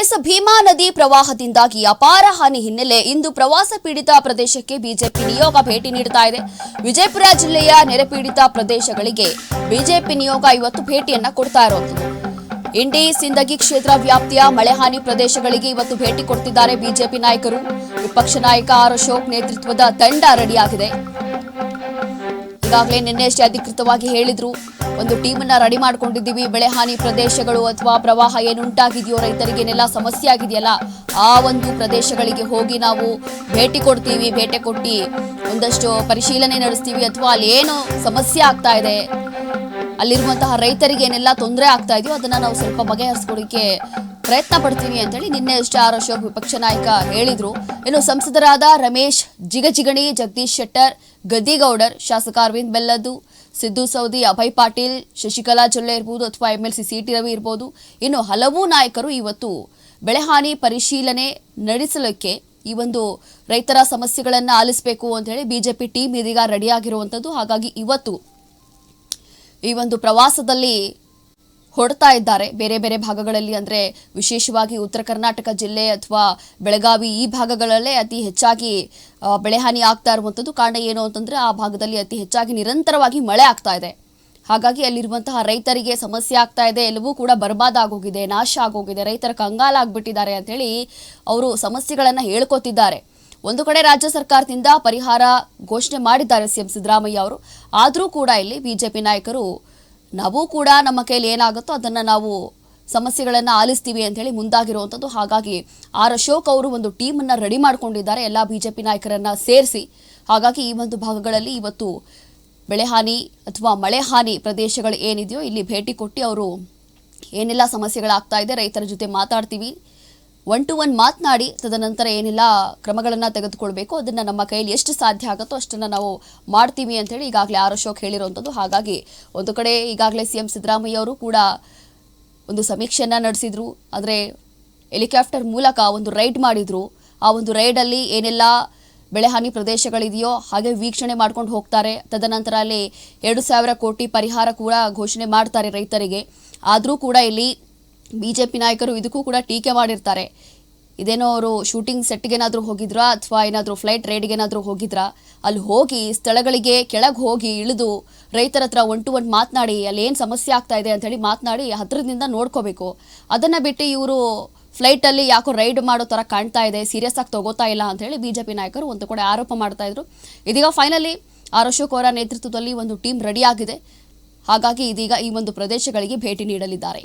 S, Bima ನದಿ ಪ್ರವಾಹದಿಂದಾಗಿ ಅಪಾರ ಹಾನಿ ಹಿನ್ನೆಲೆ ಇಂದು ಪ್ರವಾಸ ಪೀಡಿತ ಪ್ರದೇಶಕ್ಕೆ ಬಿಜೆಪಿ ನಿಯೋಗ ಭೇಟಿ ನೀಡುತ್ತಾ ಇದೆ. ವಿಜಯಪುರ ಜಿಲ್ಲೆಯ ನೆರೆಪೀಡಿತ ಪ್ರದೇಶಗಳಿಗೆ ಬಿಜೆಪಿ ನಿಯೋಗ ಇವತ್ತು ಭೇಟಿಯನ್ನ ಕೊಡ್ತಾ ಇರುವಂತದ್ದು ಇಂಡಿ ಸಿಂದಗಿ ಕ್ಷೇತ್ರ ವ್ಯಾಪ್ತಿಯ ಮಳೆ ಹಾನಿ ಪ್ರದೇಶಗಳಿಗೆ ಇವತ್ತು ಭೇಟಿ ಕೊಡ್ತಿದ್ದಾರೆ ಬಿಜೆಪಿ ನಾಯಕರು. ವಿಪಕ್ಷ ನಾಯಕ ಆರ್ ಅಶೋಕ್ ನೇತೃತ್ವದ ತಂಡ ರೆಡಿಯಾಗಿದೆ. ಈಗಾಗಲೇ ನಿನ್ನೆಯಷ್ಟೇ ಅಧಿಕೃತವಾಗಿ ಹೇಳಿದ್ರು. ಒಂದು ಟೀಮನ್ನ ರೆಡಿ ಮಾಡ್ಕೊಂಡಿದ್ದೀವಿ. ಬೆಳೆ ಹಾನಿ ಪ್ರದೇಶಗಳು ಅಥವಾ ಪ್ರವಾಹ ಏನುಂಟಾಗಿದೆಯೋ ರೈತರಿಗೆ ಏನೆಲ್ಲ ಸಮಸ್ಯೆ ಆಗಿದೆಯಲ್ಲ, ಆ ಒಂದು ಪ್ರದೇಶಗಳಿಗೆ ಹೋಗಿ ನಾವು ಭೇಟಿ ಕೊಡ್ತೀವಿ, ಭೇಟಿ ಕೊಟ್ಟು ಒಂದಷ್ಟು ಪರಿಶೀಲನೆ ನಡೆಸ್ತೀವಿ. ಅಥವಾ ಅಲ್ಲಿ ಏನು ಸಮಸ್ಯೆ ಆಗ್ತಾ ಇದೆ, ಅಲ್ಲಿರುವಂತಹ ರೈತರಿಗೆ ಏನೆಲ್ಲ ತೊಂದರೆ ಆಗ್ತಾ ಇದೆಯೋ ಅದನ್ನ ನಾವು ಸ್ವಲ್ಪ ಬಗೆಹರಿಸ್ಕೊಡಕ್ಕೆ ಪ್ರಯತ್ನ ಪಡ್ತೀನಿ ಅಂತೇಳಿ ನಿನ್ನೆ ಅಷ್ಟೇ ಆರ್ ಅಶೋಕ್ ವಿಪಕ್ಷ ನಾಯಕ ಹೇಳಿದ್ರು. ಇನ್ನು ಸಂಸದರಾದ ರಮೇಶ್ ಜಿಗಜಿಗಣಿ ಜಗದೀಶ್ ಶೆಟ್ಟರ್, ಗದ್ದಿಗೌಡರ್, ಶಾಸಕ ಅರವಿಂದ್ ಬೆಲ್ಲದ್ದು, ಸಿದ್ದು ಸೌದಿ, ಅಭಯ್ ಪಾಟೀಲ್, ಶಶಿಕಲಾ ಜೊಲ್ಲೆ ಇರ್ಬೋದು ಅಥವಾ M L C C T Ravi ಇರ್ಬೋದು. ಇನ್ನು ಹಲವು ನಾಯಕರು ಇವತ್ತು ಬೆಳೆಹಾನಿ ಪರಿಶೀಲನೆ ನಡೆಸಲಿಕ್ಕೆ ಈ ಒಂದು ರೈತರ ಸಮಸ್ಯೆಗಳನ್ನು ಆಲಿಸಬೇಕು ಅಂತ ಹೇಳಿ ಬಿಜೆಪಿ ಟೀಮ್ ಇದೀಗ ರೆಡಿಯಾಗಿರುವಂಥದ್ದು ಹಾಗಾಗಿ ಇವತ್ತು ಈ ಒಂದು ಪ್ರವಾಸದಲ್ಲಿ ಹೊಡ್ತಾ ಇದ್ದಾರೆ. ಬೇರೆ ಬೇರೆ ಭಾಗಗಳಲ್ಲಿ ಅಂದ್ರೆ ವಿಶೇಷವಾಗಿ ಉತ್ತರ ಕರ್ನಾಟಕ ಜಿಲ್ಲೆ ಅಥವಾ ಬೆಳಗಾವಿ ಈ ಭಾಗಗಳಲ್ಲೇ ಅತಿ ಹೆಚ್ಚಾಗಿ ಬೆಳೆಹಾನಿ ಆಗ್ತಾ ಇರುವಂಥದ್ದು ಕಾರಣ ಏನು ಅಂತಂದ್ರೆ ಆ ಭಾಗದಲ್ಲಿ ಅತಿ ಹೆಚ್ಚಾಗಿ ನಿರಂತರವಾಗಿ ಮಳೆ ಆಗ್ತಾ ಇದೆ. ಹಾಗಾಗಿ ಅಲ್ಲಿರುವಂತಹ ರೈತರಿಗೆ ಸಮಸ್ಯೆ ಆಗ್ತಾ ಇದೆ. ಎಲ್ಲವೂ ಕೂಡ ಬರ್ಬಾದ ಆಗೋಗಿದೆ, ನಾಶ ಆಗೋಗಿದೆ. ರೈತರ ಕಂಗಾಲಾಗ್ಬಿಟ್ಟಿದ್ದಾರೆ ಅಂತ ಹೇಳಿ ಅವರು ಸಮಸ್ಯೆಗಳನ್ನ ಹೇಳ್ಕೊತಿದ್ದಾರೆ. ಒಂದು ಕಡೆ ರಾಜ್ಯ ಸರ್ಕಾರದಿಂದ ಪರಿಹಾರ ಘೋಷಣೆ ಮಾಡಿದ್ದಾರೆ ಸಿಎಂ ಸಿದ್ದರಾಮಯ್ಯ ಅವರು. ಆದರೂ ಕೂಡ ಇಲ್ಲಿ ಬಿಜೆಪಿ ನಾಯಕರು ನಾವು ಕೂಡ ನಮ್ಮ ಕೈಯಲ್ಲಿ ಏನಾಗುತ್ತೋ ಅದನ್ನ ನಾವು ಸಮಸ್ಯೆಗಳನ್ನ ಆಲಿಸ್ತೀವಿ ಅಂತ ಹೇಳಿ ಮುಂದಾಗಿರುವಂಥದ್ದು ಹಾಗಾಗಿ ಆರ್ ಅಶೋಕ್ ಅವರು ಒಂದು ಟೀಮನ್ನು ರೆಡಿ ಮಾಡ್ಕೊಂಡಿದ್ದಾರೆ. ಎಲ್ಲ ಬಿಜೆಪಿ ನಾಯಕರನ್ನ ಸೇರಿಸಿ. ಹಾಗಾಗಿ ಈ ಒಂದು ಭಾಗಗಳಲ್ಲಿ ಇವತ್ತು ಬೆಳೆ ಹಾನಿ ಅಥವಾ ಮಳೆ ಹಾನಿ ಪ್ರದೇಶಗಳು ಏನಿದೆಯೋ ಇಲ್ಲಿ ಭೇಟಿ ಕೊಟ್ಟು ಅವರು ಏನೆಲ್ಲ ಸಮಸ್ಯೆಗಳಾಗ್ತಾ ಇದೆ ರೈತರ ಜೊತೆ ಮಾತಾಡ್ತೀವಿ. ಒನ್ ಟು ಒನ್ ಮಾತನಾಡಿ, ತದನಂತರ ಏನೆಲ್ಲ, ಕ್ರಮಗಳನ್ನು ತೆಗೆದುಕೊಳ್ಬೇಕು. ಅದನ್ನು ನಮ್ಮ ಕೈಯಲ್ಲಿ ಎಷ್ಟು ಸಾಧ್ಯ ಆಗುತ್ತೋ ಅಷ್ಟನ್ನು ನಾವು ಮಾಡ್ತೀವಿ ಅಂತೇಳಿ ಈಗಾಗಲೇ ಆರ್ ಅಶೋಕ್ ಹೇಳಿರುವಂಥದ್ದು ಹಾಗಾಗಿ ಒಂದು ಕಡೆ ಈಗಾಗಲೇ ಸಿ ಎಂ ಸಿದ್ದರಾಮಯ್ಯ ಅವರು ಕೂಡ ಒಂದು ಸಮೀಕ್ಷೆಯನ್ನು ನಡೆಸಿದ್ರು. ಆದರೆ ಹೆಲಿಕಾಪ್ಟರ್ ಮೂಲಕ ಒಂದು ರೈಡ್ ಮಾಡಿದ್ರು. ಆ ಒಂದು ರೈಡಲ್ಲಿ ಏನೆಲ್ಲ ಬೆಳೆಹಾನಿ ಪ್ರದೇಶಗಳಿದೆಯೋ ಹಾಗೆ ವೀಕ್ಷಣೆ ಮಾಡ್ಕೊಂಡು ಹೋಗ್ತಾರೆ. ತದನಂತರ ಅಲ್ಲಿ ಎರಡು ಸಾವಿರ ಕೋಟಿ ಪರಿಹಾರ ಕೂಡ ಘೋಷಣೆ ಮಾಡ್ತಾರೆ ರೈತರಿಗೆ. ಆದರೂ ಕೂಡ ಇಲ್ಲಿ ಬಿಜೆಪಿ ನಾಯಕರು ಇದಕ್ಕೂ ಕೂಡ ಟೀಕೆ ಮಾಡಿರ್ತಾರೆ. ಇದೇನೋ ಅವರು ಶೂಟಿಂಗ್ ಸೆಟ್ಗೇನಾದರೂ ಹೋಗಿದ್ರಾ? ಅಥವಾ ಏನಾದರೂ ಫ್ಲೈಟ್ ರೈಡ್ಗೇನಾದರೂ ಹೋಗಿದ್ರಾ? ಅಲ್ಲಿ ಹೋಗಿ ಸ್ಥಳಗಳಿಗೆ ಕೆಳಗೆ ಹೋಗಿ ಇಳಿದು ರೈತರ ಹತ್ರ ಒನ್ ಟು ಒನ್ ಮಾತನಾಡಿ, ಅಲ್ಲಿ ಏನು ಸಮಸ್ಯೆ ಆಗ್ತಾ ಇದೆ ಅಂತೇಳಿ ಮಾತನಾಡಿ ಹತ್ರದಿಂದ ನೋಡ್ಕೋಬೇಕು. ಅದನ್ನು ಬಿಟ್ಟು ಇವರು ಫ್ಲೈಟಲ್ಲಿ ಯಾಕೋ ರೈಡ್ ಮಾಡೋ ಥರ ಕಾಣ್ತಾ ಇದೆ, ಸೀರಿಯಸ್ ಆಗಿ ತಗೋತಾ ಇಲ್ಲ ಅಂತ ಹೇಳಿ ಬಿಜೆಪಿ ನಾಯಕರು ಒಂದು ಕೂಡ ಆರೋಪ ಮಾಡ್ತಾ ಇದ್ರು. ಇದೀಗ ಫೈನಲಿ ಆರ್ ಅಶೋಕ್ ಅವರ ನೇತೃತ್ವದಲ್ಲಿ ಒಂದು ಟೀಮ್ ರೆಡಿಯಾಗಿದೆ ಹಾಗಾಗಿ ಇದೀಗ ಈ ಒಂದು ಪ್ರದೇಶಗಳಿಗೆ ಭೇಟಿ ನೀಡಲಿದ್ದಾರೆ.